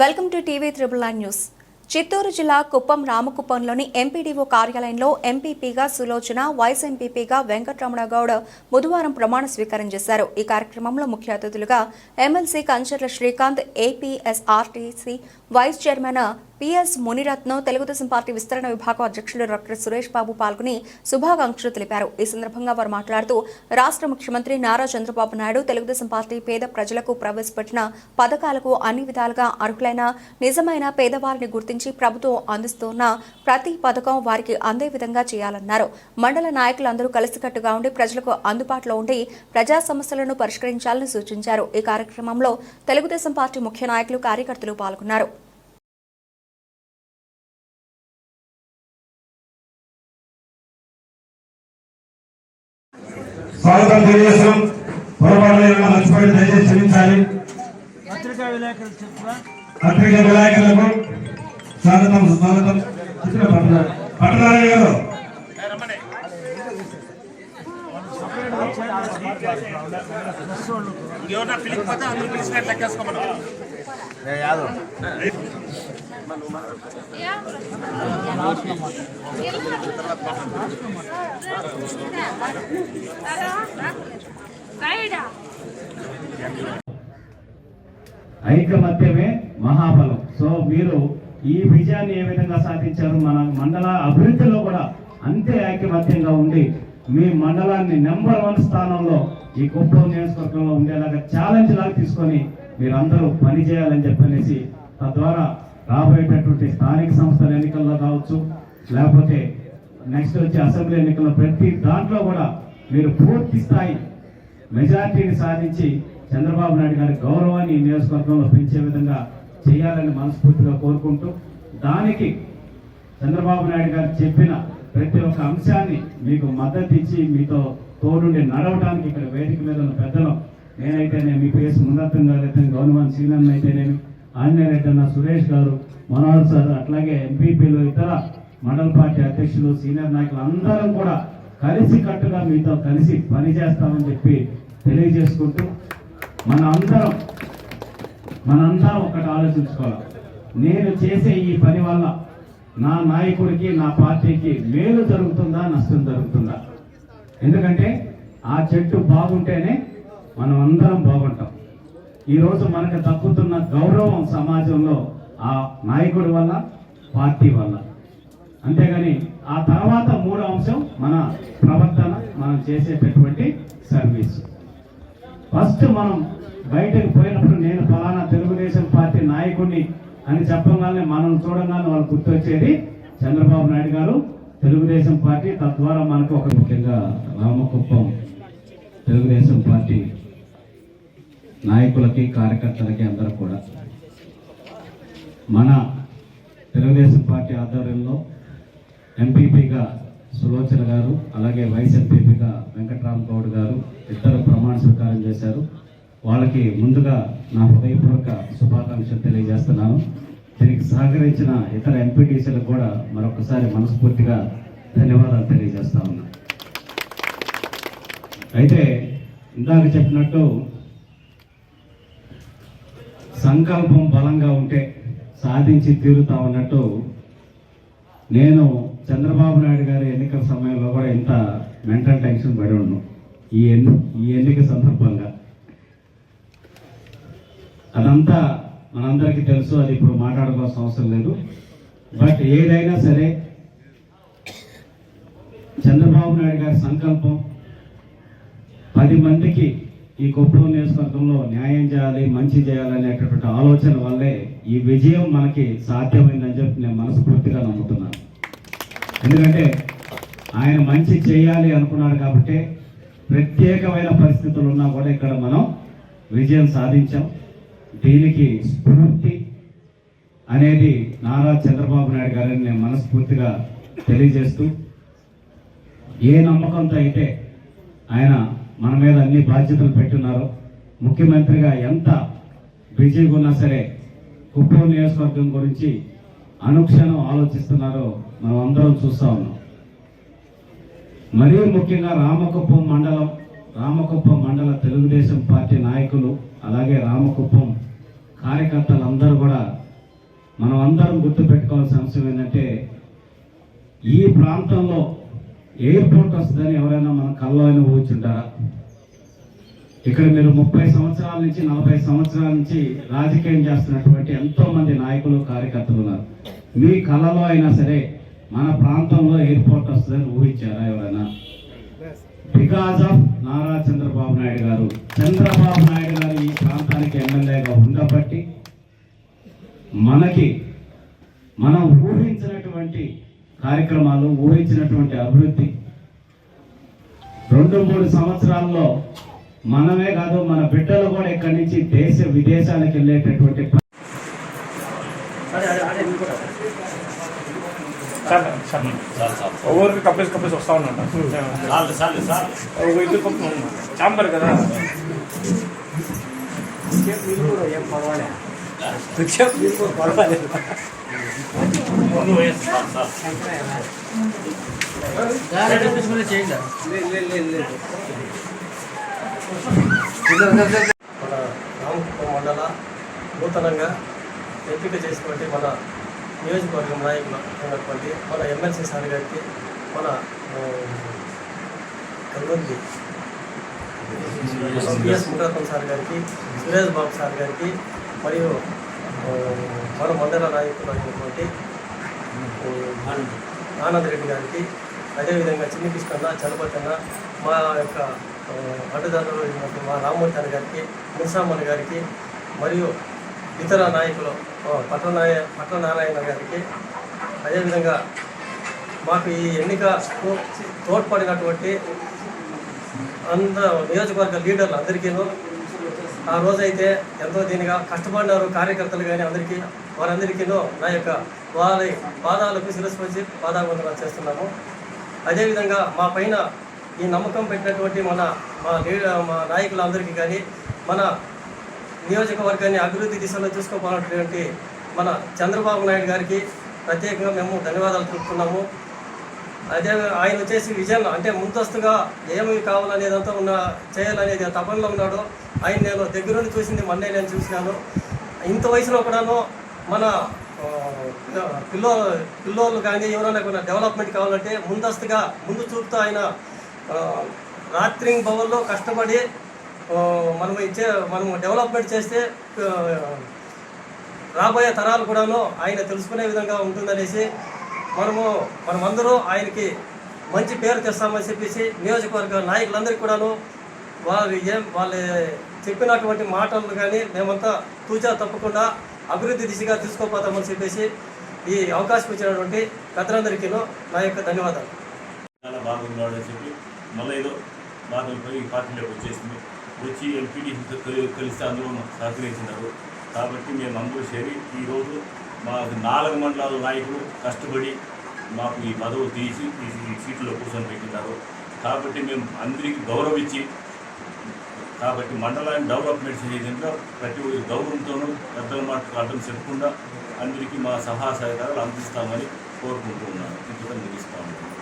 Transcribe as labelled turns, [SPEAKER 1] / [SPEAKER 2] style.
[SPEAKER 1] Welcome to TV triple nine news. Chittoor జిల్లా Kuppam రామకుప్పంలోని MPDO కార్యాలయంలో ఎంపీపీగా సులోచన వైస్ ఎంపీపీగా వెంకటరమణ గౌడ్ బుధవారం ప్రమాణ స్వీకారం చేశారు. ఈ కార్యక్రమంలో ముఖ్య అతిథులుగా MLC Kancharla Srikanth APSRTC vice chairman PS Muniratnam Telugu Desam party విస్తరణ విభాగం అధ్యక్షులు డాక్టర్ సురేష్ బాబు పాల్గొని శుభాకాంక్షలు తెలిపారు. ఈ సందర్భంగా వారు మాట్లాడుతూ రాష్ట్ర ముఖ్యమంత్రి నారా చంద్రబాబు నాయుడు తెలుగుదేశం పార్టీ పేద ప్రజలకు ప్రవేశపెట్టిన పథకాలకు అన్ని విధాలుగా అర్హులైన నిజమైన పేదవారిని గుర్తించి ప్రభుత్వం అందిస్తున్న ప్రతి పథకం వారికి అందే విధంగా చేయాలన్నారు. మండల నాయకులందరూ కలిసికట్టుగా ఉండి ప్రజలకు అందుబాటులో ఉండి ప్రజా సమస్యలను పరిష్కరించాలని సూచించారు. ఈ కార్యక్రమంలో తెలుగుదేశం పార్టీ ముఖ్య నాయకులు కార్యకర్తలు పాల్గొన్నారు.
[SPEAKER 2] స్వాగతం తెలియజేస్తున్నాం పొరపాటు ఏమైనా మర్చిపోయి దయచేసి క్షమించాలి.
[SPEAKER 3] పత్రికా విలేకరులు చెప్పురా.
[SPEAKER 2] పత్రిక వినాయకులకు స్వాగతం స్వాగతం. చిత్ర పట్టణ పట్టణారాయణ గారు.
[SPEAKER 4] ఎవరన్నా పిలిచిపోతే అందరూ పిలిచినట్టు లెక్కేసుకోమను.
[SPEAKER 5] కైడా
[SPEAKER 6] ఐకమత్యమే మహాబలం. సో మీరు ఈ విజయాన్ని ఏ విధంగా సాధించారు? మన మండల అభివృద్ధిలో కూడా అంతే ఐకమత్యంగా ఉండి మీ మండలాన్ని నెంబర్ వన్ స్థానంలో ఈ కుప్పం నియోజకవర్గంలో ఉండేలాగా ఛాలెంజ్ లాగా తీసుకొని మీరందరూ పని చేయాలని చెప్పనేసి తద్వారా రాబోయేటటువంటి స్థానిక సంస్థల ఎన్నికల్లో కావచ్చు లేకపోతే నెక్స్ట్ వచ్చే అసెంబ్లీ ఎన్నికల్లో ప్రతి దాంట్లో కూడా మీరు పూర్తి స్థాయి మెజార్టీని సాధించి చంద్రబాబు నాయుడు గారి గౌరవాన్ని ఈ నియోజకవర్గంలో పెంచే విధంగా చేయాలని మనస్ఫూర్తిగా కోరుకుంటూ దానికి చంద్రబాబు నాయుడు గారు చెప్పిన ప్రతి ఒక్క అంశాన్ని మీకు మద్దతు ఇచ్చి మీతో తోడుండి నడవడానికి ఇక్కడ వేదిక మీద ఉన్న పెద్దలు నేనైతేనే మీ పేరు మున్నత్తం గారు అయితే గౌరవాన్ సీనన్ అయితేనేమి ఆంజనేయ అన్న సురేష్ గారు మనోహర్ సార్ అట్లాగే ఎంపీపీలు ఇతర మండల పార్టీ అధ్యక్షులు సీనియర్ నాయకులు అందరం కూడా కలిసి కట్టుగా మీతో కలిసి పని చేస్తామని చెప్పి తెలియజేసుకుంటూ మన అందరం మనంతా ఒకటి ఆలోచించుకోవాలి. నేను చేసే ఈ పని వల్ల నా నాయకుడికి నా పార్టీకి మేలు జరుగుతుందా నష్టం జరుగుతుందా? ఎందుకంటే ఆ చెట్టు బాగుంటేనే మనం అందరం బాగుంటాం ఈరోజు మనకు దక్కుతున్న గౌరవం సమాజంలో ఆ నాయకుడి వల్ల పార్టీ వల్ల. అంతేగాని ఆ తర్వాత మూడో అంశం మన ప్రవర్తన మనం చేసేటటువంటి సర్వీస్. ఫస్ట్ మనం బయటకు పోయినప్పుడు నేను ఫలానా తెలుగుదేశం పార్టీ నాయకుడిని అని చెప్పగానే మనం చూడగానే వాళ్ళు గుర్తొచ్చేది చంద్రబాబు నాయుడు గారు. తెలుగుదేశం పార్టీ తద్వారా మనకు ఒక ముఖ్యంగా రామకుప్పం తెలుగుదేశం పార్టీ నాయకులకి కార్యకర్తలకి అందరూ కూడా. మన తెలుగుదేశం పార్టీ ఆధ్వర్యంలో ఎంపీపీగా సులోచన గారు అలాగే వైస్ ఎంపీపీగా వెంకట్రామ్ గౌడ్ గారు ఇద్దరు ప్రమాణ స్వీకారం చేశారు. వాళ్ళకి ముందుగా నా హృదయపూర్వక శుభాకాంక్షలు తెలియజేస్తున్నాను. దీనికి సహకరించిన ఇతర ఎంపీటీసీలకు కూడా మరొకసారి మనస్ఫూర్తిగా ధన్యవాదాలు తెలియజేస్తా ఉన్నా. అయితే ఇందాక చెప్పినట్టు సంకల్పం బలంగా ఉంటే సాధించి తీరుతా ఉన్నట్టు నేను చంద్రబాబు నాయుడు గారి ఎన్నికల సమయంలో కూడా ఇంత మెంటల్ టెన్షన్ పడి ఉన్నాను. ఈ ఎన్ని ఈ ఎన్నిక సందర్భంగా. అదంతా మనందరికీ తెలుసు అది ఇప్పుడు మాట్లాడుకోవాల్సిన అవసరం లేదు. బట్ ఏదైనా సరే చంద్రబాబు నాయుడు గారి సంకల్పం పది మందికి ఈ కుప్పం నియోజకవర్గంలో న్యాయం చేయాలి మంచి చేయాలనేటటువంటి ఆలోచన వల్లే ఈ విజయం మనకి సాధ్యమైందని చెప్పి నేను మనస్ఫూర్తిగా నమ్ముతున్నాను. ఎందుకంటే ఆయన మంచి చేయాలి అనుకున్నాడు కాబట్టి ప్రత్యేకమైన పరిస్థితులు ఉన్నా కూడా ఇక్కడ మనం విజయం సాధించాం. దీనికి స్ఫూర్తి అనేది నారా చంద్రబాబు నాయుడు గారిని నేను మనస్ఫూర్తిగా తెలియజేస్తూ ఏ నమ్మకంతో అయితే ఆయన మన మీద అన్ని బాధ్యతలు పెట్టున్నారు. ముఖ్యమంత్రిగా ఎంత బిజీగా ఉన్నా సరే కుప్పం నియోజకవర్గం గురించి అనుక్షణం ఆలోచిస్తున్నారో మనం అందరం చూస్తూ ఉన్నాం. మరీ ముఖ్యంగా రామకుప్పం మండలం రామకుప్పం మండల తెలుగుదేశం పార్టీ నాయకులు అలాగే రామకుప్పం కార్యకర్తలందరూ కూడా మనం అందరం గుర్తుపెట్టుకోవాల్సిన అంశం ఏంటంటే ఈ ప్రాంతంలో ఎయిర్పోర్ట్ వస్తుందని ఎవరైనా మన కళ్ళలో ఊహించుంటారా? ఇక్కడ మీరు ముప్పై సంవత్సరాల నుంచి నలభై సంవత్సరాల నుంచి రాజకీయం చేస్తున్నటువంటి ఎంతో మంది నాయకులు కార్యకర్తలు ఉన్నారు. మీ కళలో అయినా సరే మన ప్రాంతంలో ఎయిర్పోర్ట్ వస్తుందని ఊహించారా ఎవరైనా? Because of Nara Chandrababu Naidu garu. Chandrababu Naidu గారు ఈ ప్రాంతానికి ఎమ్మెల్యేగా ఉండబట్టి మనకి మనం ఊహించినటువంటి కార్యక్రమాలు ఊహించినటువంటి అభివృద్ధి. రెండు మూడు సంవత్సరాల్లో మనమే కాదు మన బిడ్డలు కూడా ఇక్కడి నుంచి దేశ విదేశాలకు వెళ్ళేటటువంటి
[SPEAKER 3] ఒవ్వరికి కప్పేసి కప్పేసి వస్తా ఉన్నాడు. కప్పు. చాంబర్ కదా.
[SPEAKER 4] వయసు
[SPEAKER 7] మన రామకుప్పం మండల నూతనంగా ఎంపిక చేసినటువంటి మన నియోజకవర్గం నాయకులు అయినటువంటి మన ఎమ్మెల్సీ సార్ గారికి మన కందుంది పిఎస్ మురత్నం సార్ గారికి సురేష్ బాబు సార్ గారికి మరియు మన మండల నాయకులు అయినటువంటి ఆనంద్. రెడ్డి గారికి అదేవిధంగా చిన్ని కృష్ణన్న చలపతన్న మా యొక్క అడ్డదారులు అయినటువంటి మా రామ్మూర్తి గారికి మున్సామన్న గారికి మరియు ఇతర నాయకులు ఆ, పట్ల నారాయణ గారికి అదేవిధంగా మాకు ఈ ఎన్నికకు తోడ్పడినటువంటి అంద నియోజకవర్గ లీడర్లు అందరికీను ఆ రోజైతే ఎంతో దీనిగా కష్టపడినారు కార్యకర్తలు కానీ అందరికీ వారందరికీనో నా యొక్క వారి పాదాలకు శిరస్సు వచ్చి చేస్తున్నాము. అదేవిధంగా మా పైన ఈ నమ్మకం పెట్టినటువంటి మన మా మా నాయకులందరికీ కానీ మన నియోజకవర్గాన్ని అభివృద్ధి దిశలో చూసుకోవాలన్నటువంటి మన చంద్రబాబు నాయుడు గారికి ప్రత్యేకంగా మేము ధన్యవాదాలు తెలుపుతున్నాము. అదే ఆయన వచ్చేసి విజన్ అంటే ముందస్తుగా ఏమి కావాలనేదంతా ఉన్న చేయాలనేది తపనలో ఉన్నాడు. ఆయన నేను దగ్గరుండి చూసింది మొన్నే నేను చూసినాను. ఇంత వయసులో కూడాను మన పిల్లో పిల్లోళ్ళు కానీ ఎవరైనా డెవలప్మెంట్ కావాలంటే ముందస్తుగా ముందు చూపుతూ ఆయన రాత్రి భవన్లో కష్టపడి మనం ఇచ్చే మనం డెవలప్మెంట్ చేస్తే రాబోయే తరాలు కూడాను ఆయన తెలుసుకునే విధంగా ఉంటుందనేసి మనము మనమందరూ ఆయనకి మంచి పేరు తెస్తామని చెప్పేసి నియోజకవర్గ నాయకులందరికీ కూడాను వారు ఏం వాళ్ళు చెప్పినటువంటి మాటలు కానీ మేమంతా తూచా తప్పకుండా అభివృద్ధి దిశగా తీసుకోపోతామని చెప్పేసి ఈ అవకాశం ఇచ్చినటువంటి పెద్దలందరికీను నా యొక్క ధన్యవాదాలు.
[SPEAKER 4] చాలా బాగున్నాడు అని చెప్పి మళ్ళీ ఏదో బాగా ఈ పార్టీలోకి వచ్చేసింది. వచ్చి ఎంపీడీ కలిస్తే అందరూ సహకరించినారు. కాబట్టి మేము అందరూ చేరి ఈరోజు మాకు నాలుగు మండలాల నాయకులు కష్టపడి మాకు ఈ పదవి తీసి ఈ ఈ సీట్లో కూర్చొని పెట్టినారు. కాబట్టి మేము అందరికీ గౌరవించి కాబట్టి మండలాన్ని డెవలప్మెంట్ చేయడంలో ప్రతి ఒక్క గౌరవంతోనూ పెద్దల మాట అర్థం చెప్పకుండా అందరికీ మా సహాయ సహకారాలు అందిస్తామని కోరుకుంటున్నాను ఉన్నాను. ముగిస్తాము